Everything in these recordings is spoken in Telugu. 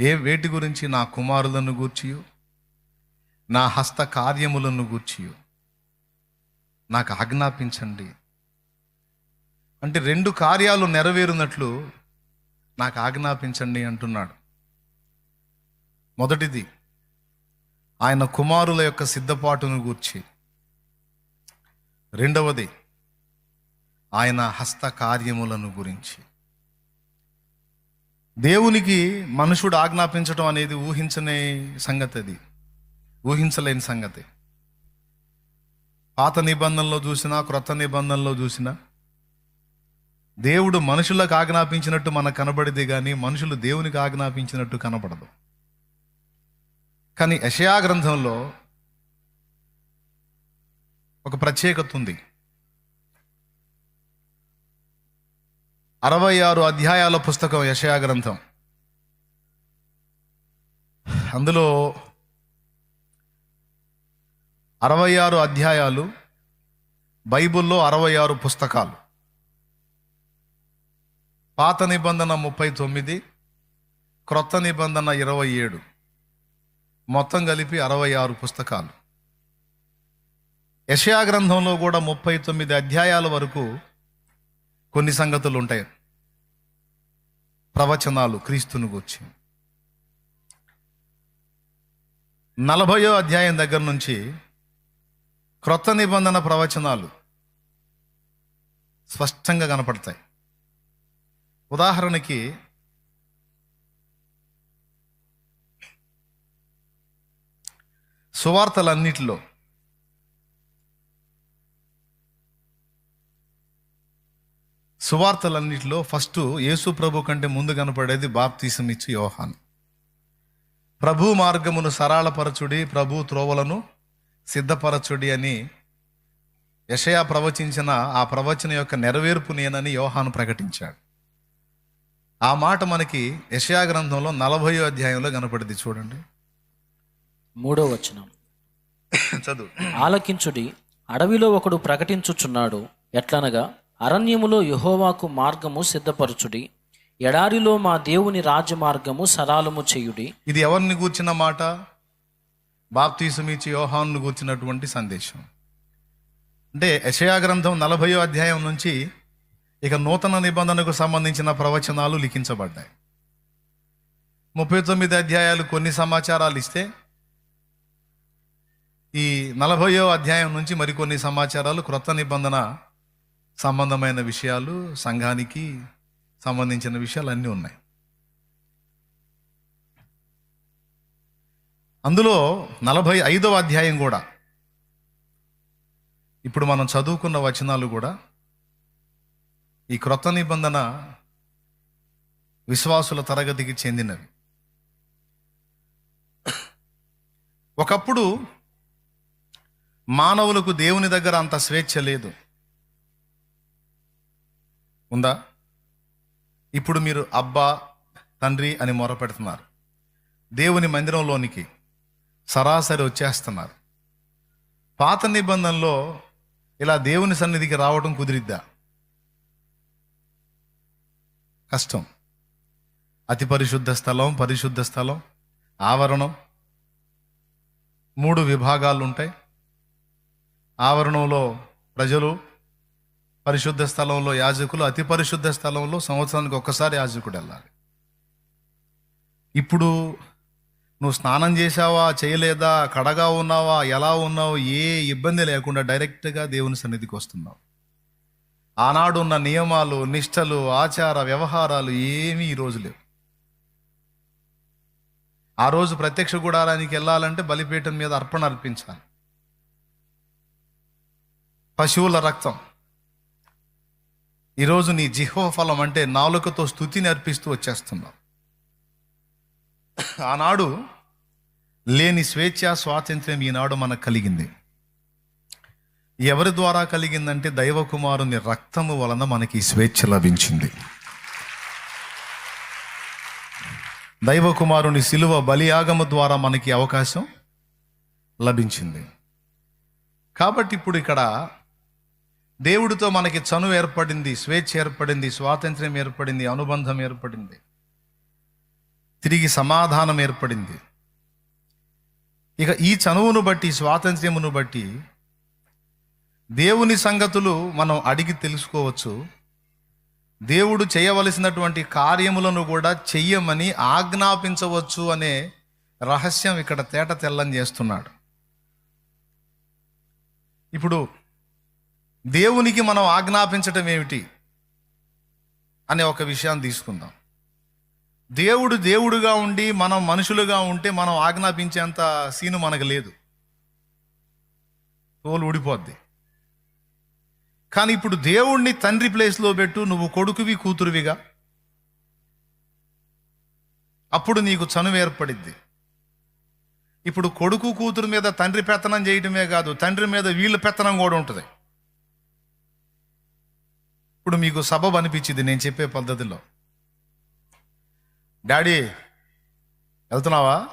ఏ వేటి గురించి నా కుమారులను గూర్చియు? నా హస్త కార్యములను గూర్చియు? నాకు ఆజ్ఞాపించండి. అంటే రెండు కార్యాలు నెరవేరునట్లు నాకు ఆజ్ఞాపించండి అంటున్నాడు. మొదటిది ఆయన కుమారుల యొక్క సిద్ధపాటును గూర్చి. రెండవది ఆయన హస్త కార్యములను గురించి. దేవునికి మనుషుడు ఆజ్ఞాపించడం అనేది ఊహించని సంగతి అది. ఊహించలేని సంగతి. పాత నిబంధనలో చూసినా క్రొత్త నిబంధనలో చూసినా దేవుడు మనుషులకు ఆజ్ఞాపించినట్టు మనకు కనబడితే కానీ మనుషులు దేవునికి ఆజ్ఞాపించినట్టు కనబడదు. కానీ యషయా గ్రంథంలో ఒక ప్రత్యేకత ఉంది. అరవై ఆరు అధ్యాయాల పుస్తకం యషయా గ్రంథం. అందులో అరవై ఆరు అధ్యాయాలు బైబిల్లో అరవై ఆరు పుస్తకాలు. పాత నిబంధన ముప్పై తొమ్మిది క్రొత్త నిబంధన ఇరవై ఏడు. మొత్తం కలిపి అరవై ఆరు పుస్తకాలు. యషయా గ్రంథంలో కూడా ముప్పై తొమ్మిది అధ్యాయాల వరకు కొన్ని సంగతులు ఉంటాయి ప్రవచనాలు క్రీస్తును గురించి. నలభయో అధ్యాయం దగ్గర నుంచి క్రొత్త నిబంధన ప్రవచనాలు స్పష్టంగా కనపడతాయి. ఉదాహరణకి సువార్తలన్నిటిలో సువార్తలన్నిటిలో ఫస్ట్ యేసు ప్రభు కంటే ముందు కనపడేది బాప్తీసం ఇచ్చి యోహాన్. ప్రభు మార్గమును సరళపరచుడి ప్రభు త్రోవలను సిద్ధపరచుడి అని యషయా ప్రవచించిన ఆ ప్రవచన యొక్క నెరవేర్పు నేనని యోహాను ప్రకటించాడు. ఆ మాట మనకి యషయా గ్రంథంలో నలభయో అధ్యాయంలో కనపడింది చూడండి. మూడో వచనం. చదువు. ఆలకించుడి అడవిలో ఒకడు ప్రకటించుచున్నాడు ఎట్లనగా అరణ్యములో యహోవాకు మార్గము సిద్ధపరచుడి ఎడారిలో మా దేవుని రాజమార్గము సరాలము చేయుడి. ఇది ఎవరిని కూర్చిన మాట? బాప్తీసమిచ్చి యోహాన్ను కూర్చున్నటువంటి సందేశం. అంటే యషయా గ్రంథం నలభయో అధ్యాయం నుంచి ఇక నూతన నిబంధనకు సంబంధించిన ప్రవచనాలు లిఖించబడ్డాయి. ముప్పై తొమ్మిది అధ్యాయాలు కొన్ని సమాచారాలు ఇస్తే ఈ నలభయో అధ్యాయం నుంచి మరికొన్ని సమాచారాలు క్రొత్త నిబంధన సంబంధమైన విషయాలు సంఘానికి సంబంధించిన విషయాలు అన్నీ ఉన్నాయి. అందులో నలభై ఐదవ అధ్యాయం కూడా ఇప్పుడు మనం చదువుకున్న వచనాలు కూడా ఈ క్రొత్త నిబంధన విశ్వాసుల తరగతికి చెందినవి. ఒకప్పుడు మానవులకు దేవుని దగ్గర అంత స్వేచ్ఛ లేదు. ఉందా? ఇప్పుడు మీరు అబ్బా తండ్రి అని మొరపెడుతున్నారు దేవుని మందిరంలోనికి సరాసరి వచ్చేస్తున్నారు. పాత నిబంధనలో ఇలా దేవుని సన్నిధికి రావడం కుదిరిద్దా? కష్టం. అతి పరిశుద్ధ స్థలం పరిశుద్ధ స్థలం ఆవరణం. మూడు విభాగాలు ఉంటాయి ఆవరణంలో ప్రజలు పరిశుద్ధ స్థలంలో యాజకులు అతి పరిశుద్ధ స్థలంలో సంవత్సరానికి ఒక్కసారి యాజకుడు వెళ్ళాలి. ఇప్పుడు నువ్వు స్నానం చేసావా చేయలేదా కడగా ఉన్నావా ఎలా ఉన్నావు ఏ ఇబ్బంది లేకుండా డైరెక్ట్గా దేవుని సన్నిధికి వస్తున్నావు. ఆనాడు ఉన్న నియమాలు నిష్టలు ఆచార వ్యవహారాలు ఏమీ ఈ రోజు లేవు. ఆ రోజు ప్రత్యక్ష గుడారానికి వెళ్ళాలంటే బలిపీఠం మీద అర్పణ అర్పించాలి. పశువుల రక్తం. ఈరోజు నీ జిహ్వ ఫలం అంటే నాలుకతో స్థుతిని అర్పిస్తూ వచ్చేస్తున్నావు. ఆనాడు లేని స్వేచ్ఛ స్వాతంత్ర్యం ఈనాడు మనకు కలిగింది. ఎవరి ద్వారా కలిగిందంటే దైవకుమారుని రక్తము వలన మనకి స్వేచ్ఛ లభించింది. దైవకుమారుని శిలువ సిలువ బలియాగము ద్వారా మనకి అవకాశం లభించింది. కాబట్టి ఇప్పుడు ఇక్కడ దేవుడితో మనకి చను ఏర్పడింది స్వేచ్ఛ ఏర్పడింది స్వాతంత్ర్యం ఏర్పడింది అనుబంధం ఏర్పడింది. తిరిగి సమాధానం ఏర్పడింది. ఇక ఈ చనువును బట్టి స్వాతంత్ర్యమును బట్టి దేవుని సంగతులు మనం అడిగి తెలుసుకోవచ్చు. దేవుడు చేయవలసినటువంటి కార్యములను కూడా చెయ్యమని ఆజ్ఞాపించవచ్చు అనే రహస్యం ఇక్కడ తేట తెల్లం చేస్తున్నాడు. ఇప్పుడు దేవునికి మనం ఆజ్ఞాపించటం ఏమిటి అనే ఒక విషయాన్ని తీసుకుందాం. దేవుడు దేవుడుగా ఉండి మనం మనుషులుగా ఉంటే మనం ఆజ్ఞాపించేంత సీను మనకు లేదు. తోలు ఊడిపోద్ది. కానీ ఇప్పుడు దేవుణ్ణి తండ్రి ప్లేస్లో పెట్టు నువ్వు కొడుకువి కూతురువిగా. అప్పుడు నీకు చనువు ఏర్పడిద్ది. ఇప్పుడు కొడుకు కూతురు మీద తండ్రి పెత్తనం చేయటమే కాదు తండ్రి మీద వీళ్ళ పెత్తనం కూడా ఉంటుంది. ఇప్పుడు మీకు సబబ్ అనిపించింది నేను చెప్పే పద్ధతిలో. డాడీ వెళ్తున్నావా?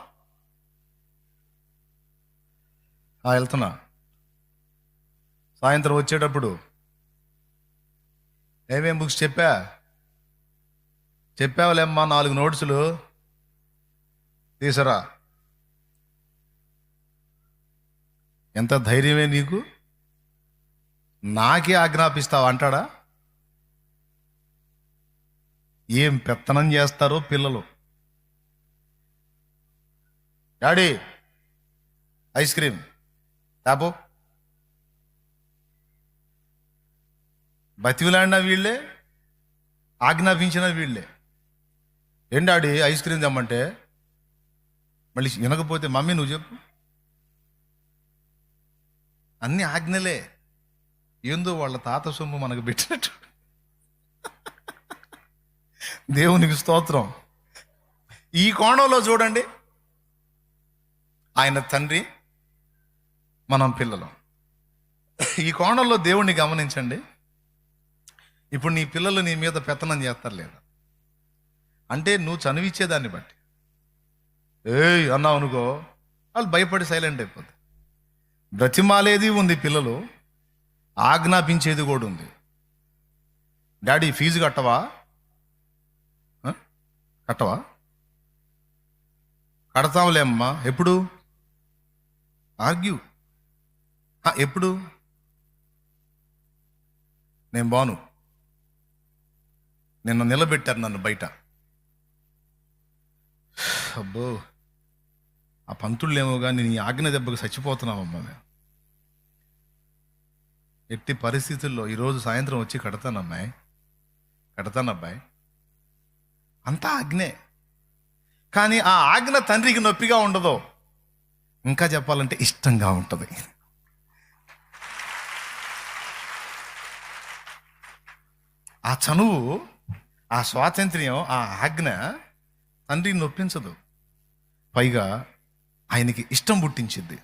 వెళ్తున్నా. సాయంత్రం వచ్చేటప్పుడు. ఏమేం బుక్స్ చెప్పా? చెప్పావులేమ్మా నాలుగు నోట్సులు. తీసరా. ఎంత ధైర్యమే నీకు? నాకే ఆజ్ఞాపిస్తావు అంటాడా? ఏం పెత్తనం చేస్తారో పిల్లలు. డాడీ ఐస్ క్రీమ్ తాపు. బతివిలాడిన వీళ్ళే ఆజ్ఞాపించిన వీళ్ళే. ఏం డాడీ ఐస్ క్రీమ్ తెమ్మంటే? మళ్ళీ వినకపోతే మమ్మీ నువ్వు చెప్పు. అన్ని ఆజ్ఞలే. ఏందో వాళ్ళ తాత సొమ్ము మనకు పెట్టినట్టు. దేవునికి స్తోత్రం. ఈ కోణంలో చూడండి. ఆయన తండ్రి మనం పిల్లలు. ఈ కోణంలో దేవుణ్ణి గమనించండి. ఇప్పుడు నీ పిల్లలు నీ మీద పెత్తనం చేస్తారు లేదా? అంటే నువ్వు చనువిచ్చేదాన్ని బట్టి. ఏయ్ అన్నావు అనుకో వాళ్ళు భయపడి సైలెంట్ అయిపోద్ది బ్రతిమాలేది ఉంది పిల్లలు ఆజ్ఞాపించేది కూడా ఉంది. Daddy fee కట్టవా? కట్టవా? కడతాంలే అమ్మా. ఎప్పుడు? ఆర్గ్యూ. ఎప్పుడు? నేను బాను. నిన్న నిలబెట్టారు నన్ను బయట. అబ్బో. ఆ పంతుళ్ళేమోగా కానీ ఈ ఆజ్ఞ దెబ్బకు చచ్చిపోతున్నావమ్మా మేము ఎట్టి పరిస్థితుల్లో ఈరోజు సాయంత్రం వచ్చి కడతానమ్మాయి. కడతానబ్బాయి. అంతా ఆజ్ఞే. కానీ ఆ ఆజ్ఞ తండ్రికి నొప్పిగా ఉండదు ఇంకా చెప్పాలంటే ఇష్టంగా ఉంటుంది. ఆ చనువు ఆ స్వాతంత్ర్యం ఆ ఆజ్ఞ తండ్రిని నొప్పించదు. పైగా ఆయనకి ఇష్టం పుట్టించింది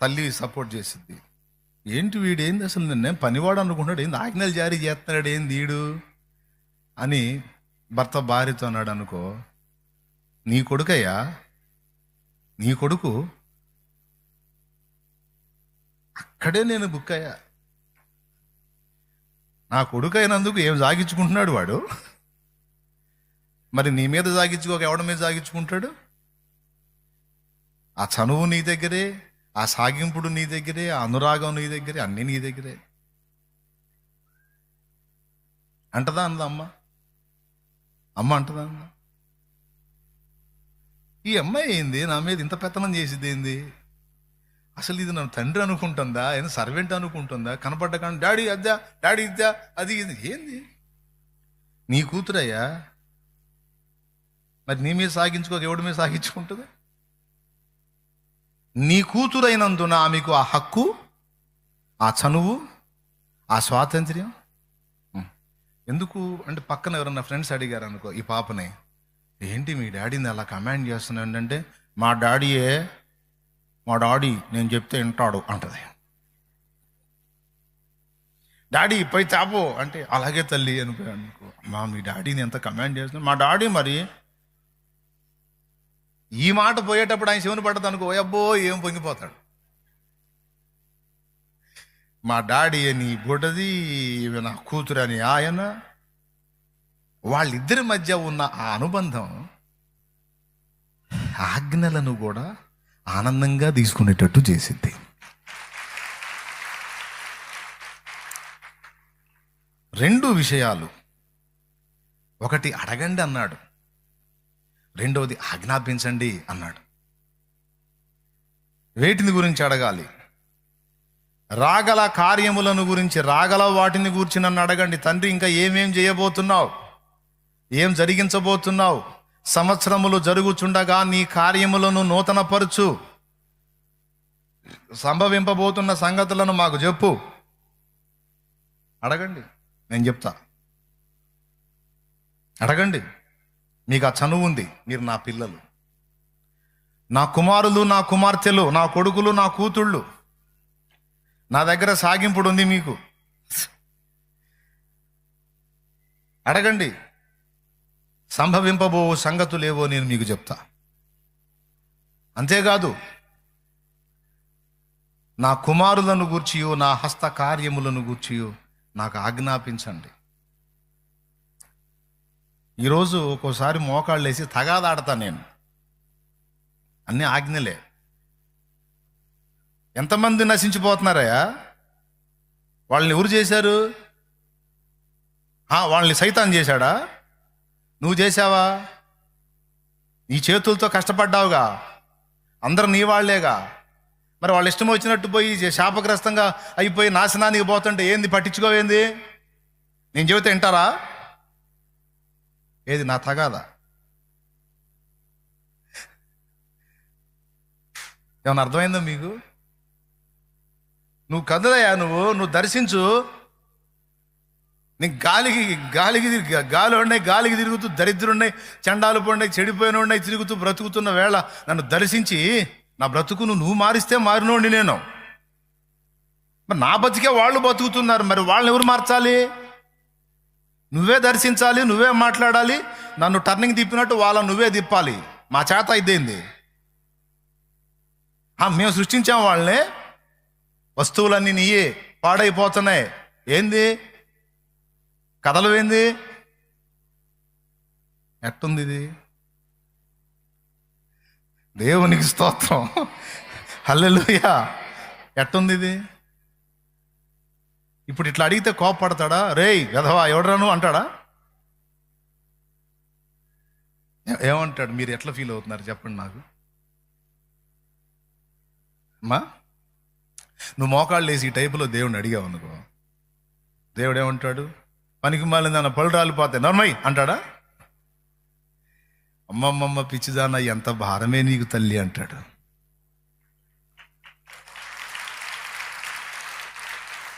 తల్లి సపోర్ట్ చేసిద్ది. ఏంటి వీడేంది అసలు నేను పనివాడు అనుకుంటాడు ఏంది ఆజ్ఞలు జారీ చేస్తున్నాడు? ఏంది వీడు? అని భర్త భార్యతో అన్నాడు అనుకో నీ కొడుకయ్యా? నీ కొడుకు? అక్కడే నేను బుక్ అయ్యా నా కొడుకు అయినందుకు ఏం సాగించుకుంటున్నాడు వాడు? మరి నీ మీద సాగించుకోక ఎవడ మీద సాగించుకుంటాడు? ఆ చనువు నీ దగ్గరే ఆ సాగింపుడు నీ దగ్గరే ఆ అనురాగం నీ దగ్గరే అన్నీ నీ దగ్గరే. అంటదా అందా అమ్మ అమ్మ అంటదా? ఈ అమ్మాయి ఏంది? నా మీద ఇంత పెత్తనం చేసింది ఏంది? అసలు ఇది నన్ను తండ్రి అనుకుంటుందా? ఏదో సర్వెంట్ అనుకుంటుందా? కనపడ్డ కానీ డాడీ అద్దా డాడీ ఇద్దా అది ఇది. ఏంది? నీ కూతురయ్యా? మరి నీ మీద సాగించుకోక ఎవడి మీద సాగించుకుంటుంది? నీ కూతురైనందున ఆమెకు ఆ హక్కు ఆ చనువు ఆ స్వాతంత్ర్యం ఎందుకు? అంటే పక్కన ఎవరన్నా ఫ్రెండ్స్ అడిగారు అనుకో ఈ పాపని ఏంటి మీ డాడీని అలా కమాండ్ చేస్తున్నాడు అంటే మా డాడీయే మా డాడీ నేను చెప్తే వింటాడు అంటది. డాడీ పై తాపో అంటే అలాగే తల్లి అనుకో అనుకో మా మీ డాడీని ఎంత కమాండ్ చేస్తున్నా మా డాడీ మరి ఈ మాట పోయేటప్పుడు ఆయన శివుని పడ్డది అనుకో అబ్బో ఏం పొంగిపోతాడు? మా డాడీ అని బుడది ఈమె నా కూతురు అని ఆయన వాళ్ళిద్దరి మధ్య ఉన్న ఆ అనుబంధం ఆజ్ఞలను కూడా ఆనందంగా తీసుకునేటట్టు చేసింది. రెండు విషయాలు. ఒకటి అడగండి అన్నాడు. రెండవది ఆజ్ఞాపించండి అన్నాడు. వేటిని గురించి అడగాలి? రాగల కార్యములను గురించి రాగల వాటిని గురించి నన్ను అడగండి. తండ్రి ఇంకా ఏమేం చేయబోతున్నావు? ఏం జరిగించబోతున్నావు? సంవత్సరములు జరుగుచుండగా నీ కార్యములను నూతనపరచు. సంభవింపబోతున్న సంగతులను మాకు చెప్పు. అడగండి. నేను చెప్తా. అడగండి. మీకు ఆ చనువు ఉంది. మీరు నా పిల్లలు. నా కుమారులు నా కుమార్తెలు నా కొడుకులు నా కూతుళ్ళు. నా దగ్గర సాగింపుడు ఉంది మీకు. అడగండి సంభవింపబో సంగతులేవో నేను మీకు చెప్తా. అంతేకాదు నా కుమారులను గూర్చియో నా హస్త కార్యములను గూర్చియో నాకు ఆజ్ఞాపించండి. ఈరోజు ఒక్కోసారి మోకాళ్ళు వేసి తగాదాడతా నేను. అన్ని ఆజ్ఞలే. ఎంతమంది నశించిపోతున్నారయ్యా? వాళ్ళని ఎవరు చేశారు? వాళ్ళని సైతాన్ చేశాడా? నువ్వు చేశావా? నీ చేతులతో కష్టపడ్డావుగా. అందరు నీ వాళ్ళేగా. మరి వాళ్ళ ఇష్టం వచ్చినట్టు పోయి శాపగ్రస్తంగా అయిపోయి నాశనానికి పోతుంటే ఏంది? పట్టించుకోవేంది నేను చెబితే వింటారా? ఏది నా తగాదా? ఏమన్నా అర్థమైందా మీకు? నువ్వు కదలయ్యా నువ్వు నువ్వు దర్శించు. నీకు గాలికి గాలికి గాలి ఉన్నాయి గాలికి తిరుగుతూ దరిద్రున్నాయి చండాలు పడినాయి చెడిపోయిన ఉన్నాయి తిరుగుతూ బ్రతుకుతున్న వేళ నన్ను దర్శించి నా బ్రతుకును నువ్వు మారిస్తే మారినోండి నేను. మరి నా బతికే వాళ్ళు బతుకుతున్నారు మరి వాళ్ళని ఎవరు మార్చాలి? నువ్వే దర్శించాలి నువ్వే మాట్లాడాలి నన్ను టర్నింగ్ తిప్పినట్టు వాళ్ళ నువ్వే తిప్పాలి. మా చేత ఇదేంది మేము సృష్టించాం వాళ్ళని. వస్తువులన్నీ నీయే పాడైపోతున్నాయి. ఏంది? కథలు ఏంది? ఎట్టుంది ఇది? దేవునికి స్తోత్రం. హల్లెలూయా. ఎట్టుంది ఇది? ఇప్పుడు ఇట్లా అడిగితే కోపడతాడా రేయ్ గదవా ఎవడరాను అంటాడా? ఏమంటాడు? మీరు ఎట్లా ఫీల్ అవుతున్నారు? చెప్పండి నాకు. అమ్మా? నువ్వు మోకాళ్ళు వేసి ఈ టైపులో దేవుడిని అడిగావు అనుకో. దేవుడు ఏమంటాడు పనికి మాలింది దాని పళ్ళు రాలిపోతాయి. నర్మయ్ అంటాడా? అమ్మమ్మమ్మ పిచ్చిదాన్న ఎంత భారమే నీకు తల్లి అంటాడు.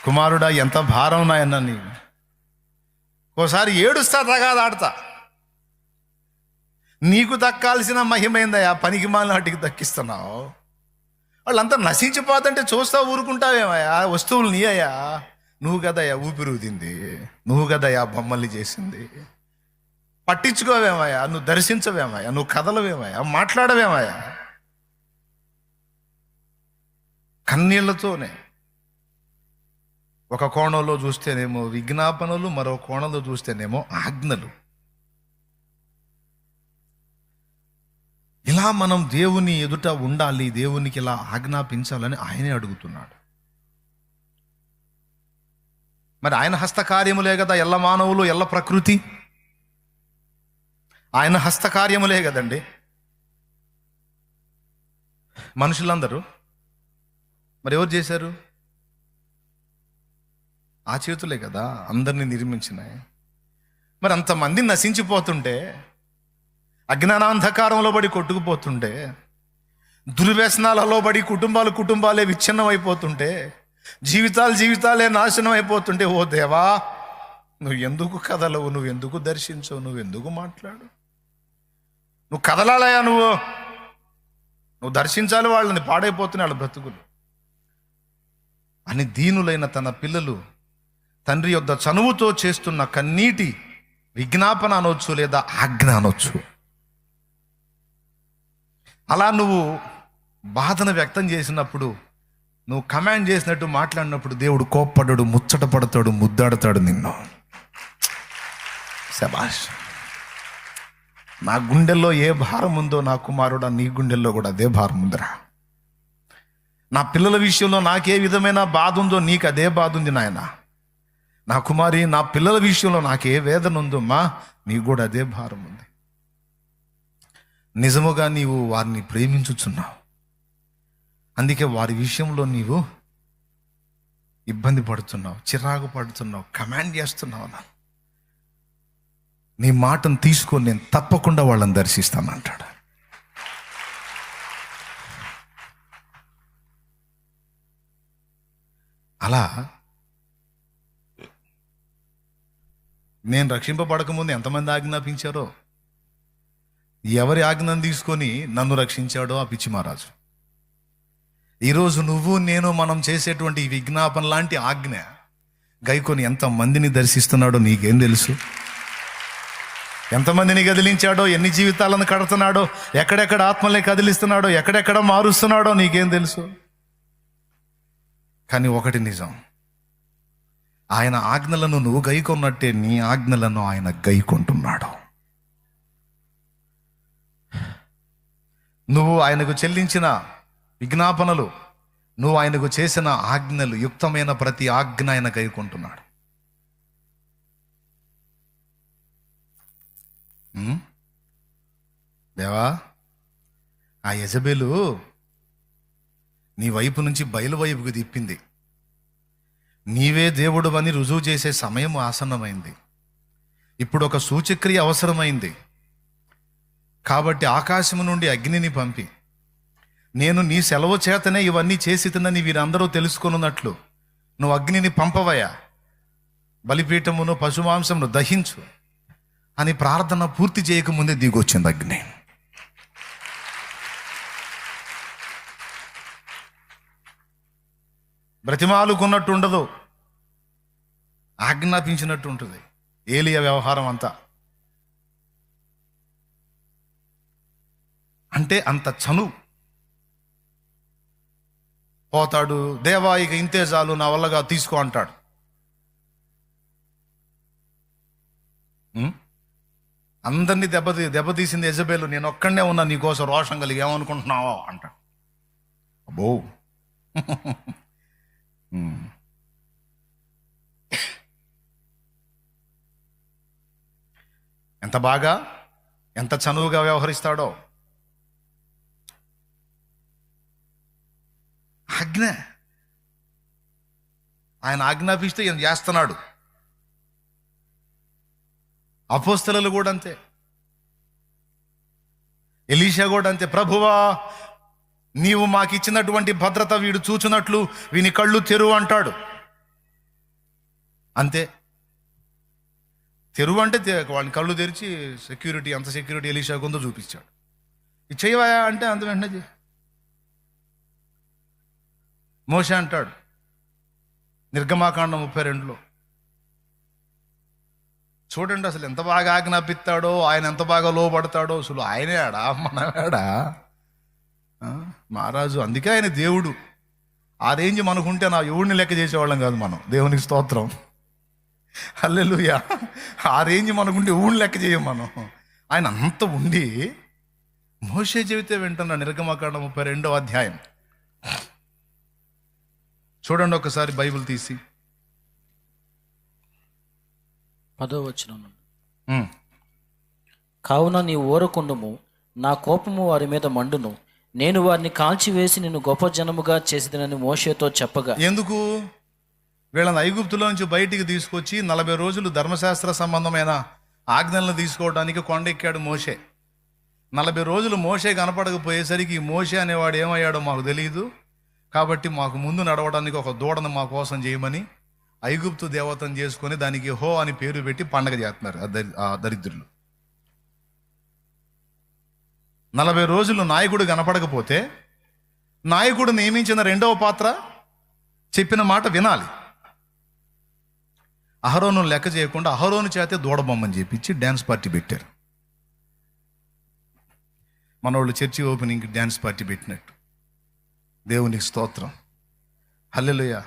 కుమారుడా ఎంత భారం నాయన్న నీకు ఒకసారి ఏడుస్తా తగాదా ఆడతా. నీకు దక్కాల్సిన మహిమైందయా పనికి మాలిన వాటికి దక్కిస్తున్నావు. వాళ్ళంతా నశించిపోతుంటే చూస్తా ఊరుకుంటావేమయ్యా? వస్తువులు నీయయ్యా? నువ్వు కదయ్యా ఊపిరి ఊదింది. నువ్వు కదయ్యా బొమ్మల్ని చేసింది. పట్టించుకోవేమయ్యా? నువ్వు దర్శించవేమయ్యా? నువ్వు కదలవేమయ్యా? మాట్లాడవేమయ్యా? కన్నీళ్ళతోనే. ఒక కోణంలో చూస్తేనేమో విజ్ఞాపనలు మరో కోణంలో చూస్తేనేమో ఆజ్ఞలు. ఇలా మనం దేవుని ఎదుట ఉండాలి దేవునికి ఇలా ఆజ్ఞాపించాలని ఆయనే అడుగుతున్నాడు. మరి ఆయన హస్తకార్యములే కదా ఎల్ల మానవులు ఎల్ల ప్రకృతి? ఆయన హస్తకార్యములే కదండి. మనుషులందరూ మరి ఎవరు చేశారు? ఆ చేతులే కదా అందరినీ నిర్మించినాయి. మరి అంతమంది నశించిపోతుంటే అజ్ఞానాంధకారంలో పడి కొట్టుకుపోతుంటే దుర్వ్యసనాలలో పడి కుటుంబాలు కుటుంబాలే విచ్ఛిన్నం అయిపోతుంటే జీవితాలు జీవితాలే నాశనం అయిపోతుంటే ఓ దేవా నువ్వు ఎందుకు కదలవు? నువ్వు ఎందుకు దర్శించవు? నువ్వు ఎందుకు మాట్లాడు? నువ్వు కదలాలయా నువ్వు. నువ్వు దర్శించాలి వాళ్ళని పాడైపోతున్నాయి వాళ్ళ బ్రతుకులు. అని దీనులైన తన పిల్లలు తండ్రి యొద్ద చనువుతో చేస్తున్న కన్నీటి విజ్ఞాపన అనొచ్చు లేదా ఆజ్ఞ అనొచ్చు? అలా నువ్వు బాధను వ్యక్తం చేసినప్పుడు నువ్వు కమాండ్ చేసినట్టు మాట్లాడినప్పుడు దేవుడు కోప్పడ్డాడు ముచ్చట పడతాడు ముద్దాడతాడు నిన్ను. శబాష్ నా గుండెల్లో ఏ భారం ఉందో నా కుమారుడా నీ గుండెల్లో కూడా అదే భారం ఉందిరా. నా పిల్లల విషయంలో నాకే విధమైన బాధ ఉందో నీకు అదే బాధ ఉంది నాయన. నా కుమారి నా పిల్లల విషయంలో నాకే వేదన ఉందో మా నీకు కూడా అదే భారం ఉంది. నిజముగా నీవు వారిని ప్రేమించుచున్నావు. అందుకే వారి విషయంలో నీవు ఇబ్బంది పడుతున్నావు చిరాకు పడుతున్నావు కమాండ్ చేస్తున్నావు నా నీ మాటను తీసుకొని నేను తప్పకుండా వాళ్ళని దర్శిస్తానంటాడు. అలా నేను రక్షింపబడకముందు ఎంతమంది ఆజ్ఞాపించారో ఎవరి ఆజ్ఞను తీసుకొని నన్ను రక్షించాడో ఆ పిచ్చి మహారాజు ఈరోజు నువ్వు నేను మనం చేసేటువంటి విజ్ఞాపన లాంటి ఆజ్ఞ గైకొని ఎంత మందిని దర్శిస్తున్నాడో నీకేం తెలుసు? ఎంతమందిని కదిలించాడో ఎన్ని జీవితాలను కడుతున్నాడో ఎక్కడెక్కడ ఆత్మల్ని కదిలిస్తున్నాడో ఎక్కడెక్కడ మారుస్తున్నాడో నీకేం తెలుసు? కానీ ఒకటి నిజం. ఆయన ఆజ్ఞలను నువ్వు గైకొన్నట్టే నీ ఆజ్ఞలను ఆయన గైకొంటున్నాడు. నువ్వు ఆయనకు చెల్లించిన విజ్ఞాపనలు నువ్వు ఆయనకు చేసిన ఆజ్ఞలు యుక్తమైన ప్రతి ఆజ్ఞ ఆయన కైకుంటున్నాడు. దేవా ఆ యజబేలు నీ వైపు నుంచి బయలు వైపుకు తిప్పింది. నీవే దేవుడు అని రుజువు చేసే సమయం ఆసన్నమైంది. ఇప్పుడు ఒక సూచక్రియ అవసరమైంది. కాబట్టి ఆకాశము నుండి అగ్నిని పంపి. నేను నీ సెలవు చేతనే ఇవన్నీ చేసి తిన్నని వీరందరూ తెలుసుకున్నట్లు నువ్వు అగ్నిని పంపవయ్యా. బలిపీఠమును పశుమాంసమును దహించు అని ప్రార్థన పూర్తి చేయకముందే దిగొచ్చింది అగ్ని. బ్రతిమాలుకున్నట్టు ఉండదు ఆజ్ఞాపించినట్టు ఉంటుంది ఏలియ వ్యవహారం అంతా. అంటే అంత చను పోతాడు దేవా ఇక ఇంతే చాలు నా వల్లగా తీసుకో అంటాడు. అందరినీ దెబ్బతీ దెబ్బతీసింది యజబేలు నేను ఒక్కడనే ఉన్నా నీకోసం రోషం కలిగి ఏమనుకుంటున్నావో? అంట అబ్బో. ఎంత బాగా ఎంత చనువుగా వ్యవహరిస్తాడో. ఆజ్ఞ. ఆయన ఆజ్ఞాపిస్తే ఈయన చేస్తున్నాడు. అపోస్తలలు కూడా అంతే. ఎలీషా కూడా అంతే. ప్రభువా నీవు మాకు ఇచ్చినటువంటి భద్రత వీడు చూచున్నట్లు వీని కళ్ళు తెరువు అంటాడు. అంతే. తెరువు అంటే వాళ్ళని కళ్ళు తెరిచి సెక్యూరిటీ అంత సెక్యూరిటీ ఎలీషా ఉందో చూపించాడు. ఇది చేయవా అంటే అంత వెంటనే మోష అంటాడు నిర్గమాకాండం ముప్పై రెండులో. చూడండి అసలు ఎంత బాగా ఆజ్ఞాపిస్తాడో ఆయన ఎంత బాగా లోపడతాడో అసలు ఆయనే ఆడా మనమేడా మహారాజు అందుకే ఆయన దేవుడు. ఆ రేంజ్ మనకుంటే నా ఎవడిని లెక్క చేసేవాళ్ళం కాదు మనం. దేవునికి స్తోత్రం. అల్లెలుయా ఆ రేంజ్ మనకుంటే ఎవడిని లెక్క చేయం మనం? ఆయన అంత ఉండి మోసే చెబితే వింటున్నా నిర్గమకాండ ముప్పై రెండో అధ్యాయం. చూడండి ఒకసారి బైబిల్ తీసి. పదో. ఉమ్. కావున నీ ఊరకుండుము నా కోపము వారి మీద మండును. నేను వారిని కాల్చివేసి నిన్ను గొప్ప జనముగా చేసిదనని మోషేతో చెప్పగా ఎందుకు? వీళ్ళని ఐగుప్తులో నుంచి బయటికి తీసుకొచ్చి నలభై రోజులు ధర్మశాస్త్ర సంబంధమైన ఆజ్ఞలను తీసుకోవడానికి కొండెక్కాడు మోషే. నలభై రోజులు మోషే కనపడకపోయేసరికి ఈ మోషే అనేవాడు ఏమయ్యాడో మాకు తెలియదు కాబట్టి మాకు ముందు నడవడానికి ఒక దూడను మా కోసం చేయమని ఐగుప్తు దేవతను చేసుకొని దానికి హో అని పేరు పెట్టి పండగ చేస్తున్నారు ఆ దరిద్రులు. నలభై రోజులు నాయకుడు కనపడకపోతే నాయకుడు నియమించిన రెండవ పాత్ర చెప్పిన మాట వినాలి. అహరోను లెక్క చేయకుండా అహరోను చేతే దూడబొమ్మని చెప్పించి డ్యాన్స్ పార్టీ పెట్టారు. మనోళ్ళు చర్చి ఓపెనింగ్ డ్యాన్స్ పార్టీ పెట్టినట్టు. దేవునికి స్తోత్రం. హల్లెలుయ.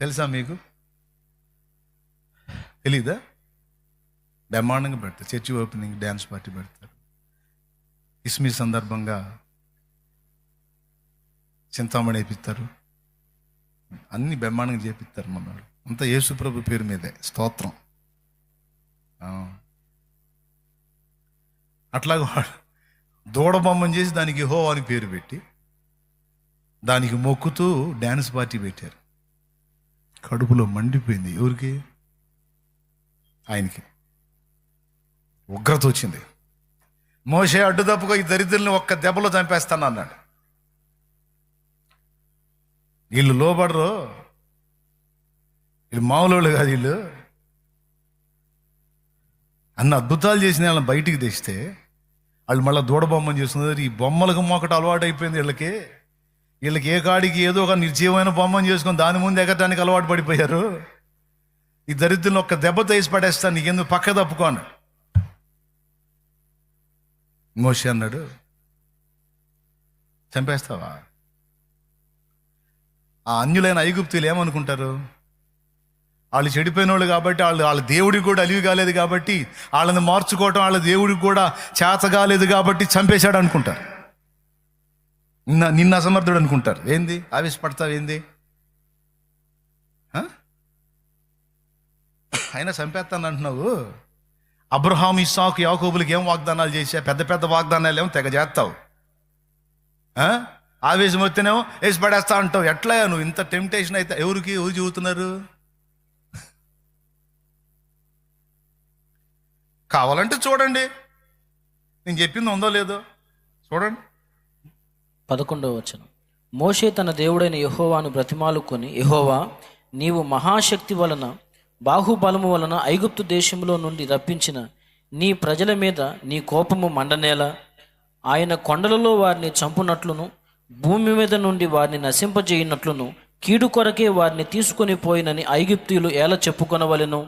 తెలుసా మీకు? తెలీదా? బ్రహ్మాండంగా పెడతారు. చర్చి ఓపెనింగ్ డ్యాన్స్ పార్టీ పెడతారు. ఇస్మి సందర్భంగా చింతామణి వేపిస్తారు. అన్ని బ్రహ్మాండంగా చేపిస్తారు మన అంతా యేసుప్రభు పేరు మీదే. స్తోత్రం. ఆ. అట్లాగే వాడు చేసి దానికి హో అని పేరు పెట్టి దానికి మొక్కుతూ డ్యాన్స్ పార్టీ పెట్టారు. కడుపులో మండిపోయింది. ఎవరికి? ఆయనకి. ఉగ్రత వచ్చింది. మోసే అడ్డు తప్పుగా ఈ దరిద్రుల్ని ఒక్క దెబ్బలో చంపేస్తాను అన్నాడు. వీళ్ళు లోబడరు. వీళ్ళు మామూలు కాదు వీళ్ళు. అన్న అద్భుతాలు చేసిన వాళ్ళని బయటికి తెస్తే వాళ్ళు మళ్ళీ దూడ బొమ్మని చేస్తున్నారు. ఈ బొమ్మలకు మొక్కటి అలవాటు అయిపోయింది వీళ్ళకి. వీళ్ళకి ఏ కాడికి ఏదో ఒక నిర్జీవమైన బొమ్మను చేసుకొని దాని ముందు ఎగటానికి అలవాటు పడిపోయారు. ఈ దరిద్రులను ఒక్క దెబ్బ తీసి పడేస్తాను నీకెందుకు పక్క తప్పుకోను? మోషి అన్నాడు చంపేస్తావా? ఆ అన్యులైన ఐగుప్తులు ఏమనుకుంటారు? వాళ్ళు చెడిపోయిన వాళ్ళు కాబట్టి వాళ్ళు వాళ్ళ దేవుడికి కూడా అలివి కాలేదు కాబట్టి వాళ్ళని మార్చుకోవటం వాళ్ళ దేవుడికి కూడా చేత కాలేదు కాబట్టి చంపేశాడు అనుకుంటారు. నిన్న అసమర్థుడు అనుకుంటారు. ఏంది? ఆవేశపడతావు ఏంది? అయినా చంపేస్తాను అంటున్నావు అబ్రహాం ఇస్సాకు యాకోబులకి ఏం వాగ్దానాలు చేసా పెద్ద పెద్ద వాగ్దానాలు ఏమో తెగ చేస్తావు. ఆవేశం వస్తేనేమో వేసి పడేస్తా అంటావు. ఎట్లా నువ్వు? ఇంత టెంప్టేషన్ అయితే ఎవరికి ఎవరు చూతున్నారు కావాలంటే చూడండి. నేను చెప్పింది ఉందో లేదో చూడండి. పదకొండవ వచనం. మోషే తన దేవుడైన యహోవాను బ్రతిమాలుకొని యహోవా నీవు మహాశక్తి వలన బాహుబలము వలన ఐగుప్తు దేశంలో నుండి రప్పించిన నీ ప్రజల మీద నీ కోపము మండనేలా? ఆయన కొండలలో వారిని చంపునట్లును భూమి మీద నుండి వారిని నశింపజేయనట్లును కీడు కొరకే వారిని తీసుకొని పోయినని ఐగుప్తీయులు ఎలా చెప్పుకొనవలెను?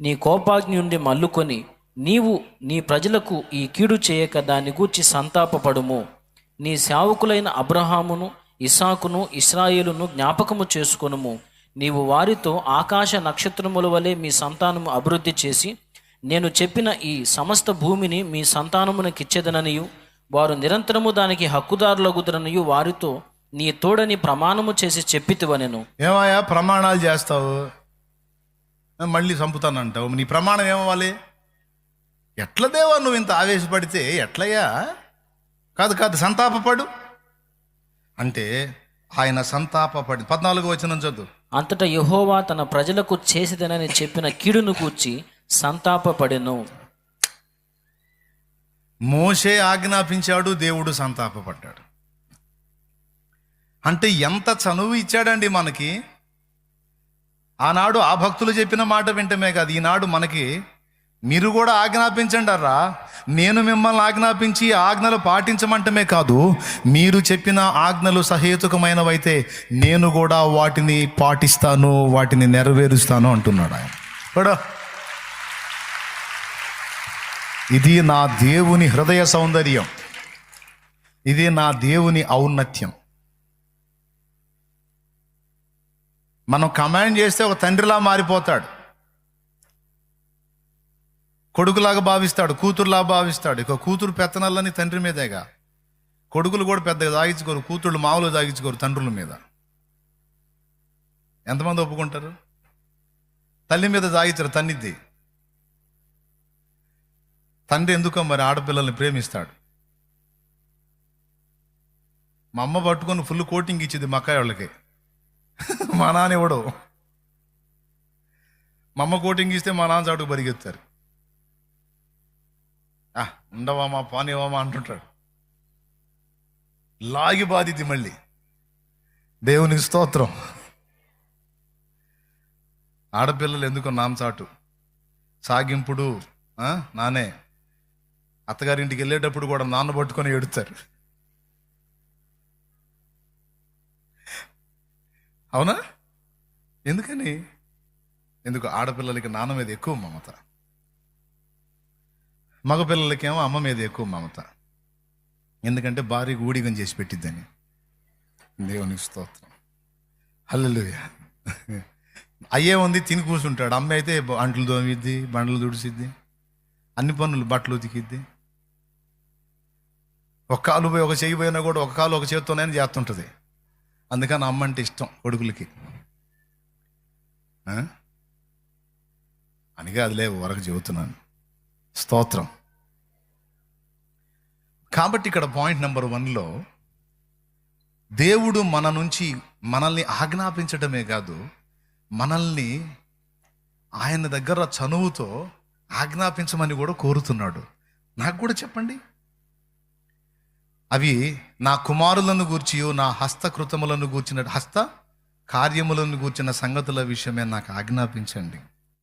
నీ కోపాగ్ని నుండి మల్లుకొని నీవు నీ ప్రజలకు ఈ కీడు చేయక దాన్ని గూర్చి సంతాపపడుము. నీ సేవకులైన అబ్రహామును ఇసాకును ఇస్రాయేలును జ్ఞాపకము చేసుకొనుము. నీవు వారితో ఆకాశ నక్షత్రముల వలె మీ సంతానము అభివృద్ధి చేసి నేను చెప్పిన ఈ సమస్త భూమిని మీ సంతానమునకిచ్చేదననియు వారు నిరంతరము దానికి హక్కుదారులగుదరనియు వారితో నీ తోడని ప్రమాణము చేసి చెప్పితివనెను. ఏమయ్యా ప్రమాణాలు చేస్తావు? మళ్ళీ చంపుతానంటావు. నీ ప్రమాణం ఏమవ్వాలి? ఎట్ల దేవా నువ్వు ఇంత ఆవేశపడితే? ఎట్లయ్యా? కాదు కాదు సంతాపపడు. అంటే ఆయన సంతాపపడి పద్నాలుగు వచ్చిన చదువు. అంతటా యెహోవా తన ప్రజలకు చేసేదనని చెప్పిన కీడును కూర్చి సంతాపపడెను. మోసే ఆజ్ఞాపించాడు దేవుడు సంతాపపడ్డాడు. అంటే ఎంత చనువు ఇచ్చాడండి మనకి. ఆనాడు ఆ భక్తులు చెప్పిన మాట వింటమే కాదు ఈనాడు మనకి మీరు కూడా ఆజ్ఞాపించండి అర్రా. నేను మిమ్మల్ని ఆజ్ఞాపించి ఆజ్ఞలు పాటించమంటమే కాదు మీరు చెప్పిన ఆజ్ఞలు సహేతుకమైనవైతే నేను కూడా వాటిని పాటిస్తాను వాటిని నెరవేరుస్తాను అంటున్నాడు ఆయన. చూడు. ఇది నా దేవుని హృదయ సౌందర్యం. ఇది నా దేవుని ఔన్నత్యం. మనం కమాండ్ చేస్తే ఒక తండ్రిలా మారిపోతాడు. కొడుకులాగా భావిస్తాడు కూతురులాగా భావిస్తాడు. ఇక కూతురు పెత్తనల్లని తండ్రి మీదేగా. కొడుకులు కూడా పెద్దగా దాగించుకోరు కూతుళ్ళు మామూలు దాగించుకోరు తండ్రుల మీద. ఎంతమంది ఒప్పుకుంటారు? తల్లి మీద దాగించరు తన్నిద్ది. తండ్రి ఎందుకో మరి ఆడపిల్లల్ని ప్రేమిస్తాడు. మా అమ్మ పట్టుకొని ఫుల్ కోటింగ్ ఇచ్చింది మా వాళ్ళకి. మా నాన్న ఇవ్వడు మా అమ్మ కోటింగ్ ఇస్తే మా నాన్న చాటుకు పరిగెత్తారు. ఉండవామా పానివామా అంటుంటాడు. లాగి బాధితి మళ్ళీ. దేవుని స్తోత్రం. ఆడపిల్లలు ఎందుకో నాంచాటు సాగింపుడు ఆ, నానే. అత్తగారింటికి వెళ్ళేటప్పుడు కూడా నాన్న పట్టుకొని ఎడుతారు అవునా? ఎందుకని? ఎందుకు ఆడపిల్లలకి నాన్న మీద ఎక్కువ మమత? మగపిల్లలకేమో అమ్మ మీద ఎక్కువ మమత. ఎందుకంటే భార్యకు ఊడిగం చేసి పెట్టిద్దని. దేవునికి స్తోత్రం. హల్లెలూయా. అయ్యే ఉంది తిని కూర్చుంటాడు. అమ్మ అయితే అంట్లు దోమిద్ది బండ్లు తుడిసిద్ది అన్ని పనులు బట్టలు ఉతికిద్ది. ఒక కాలు పోయి ఒక చెయ్యి పోయినా కూడా ఒక కాలు ఒక చేత్తోనే చేస్తుంటుంది. అందుకని అమ్మ అంటే ఇష్టం కొడుకులకి. ఆ? అని కాదులే వరకు చెబుతున్నాను. స్తోత్రం. కాబట్టి ఇక్కడ పాయింట్ నెంబర్ వన్లో దేవుడు మన నుంచి మనల్ని ఆజ్ఞాపించడమే కాదు మనల్ని ఆయన దగ్గర చనువుతో ఆజ్ఞాపించమని కూడా కోరుతున్నాడు. నాకు కూడా చెప్పండి. అవి నా కుమారులను గూర్చి నా హస్తకృతములను గూర్చిన హస్త కార్యములను గూర్చిన సంగతుల విషయమే నాకు ఆజ్ఞాపించండి.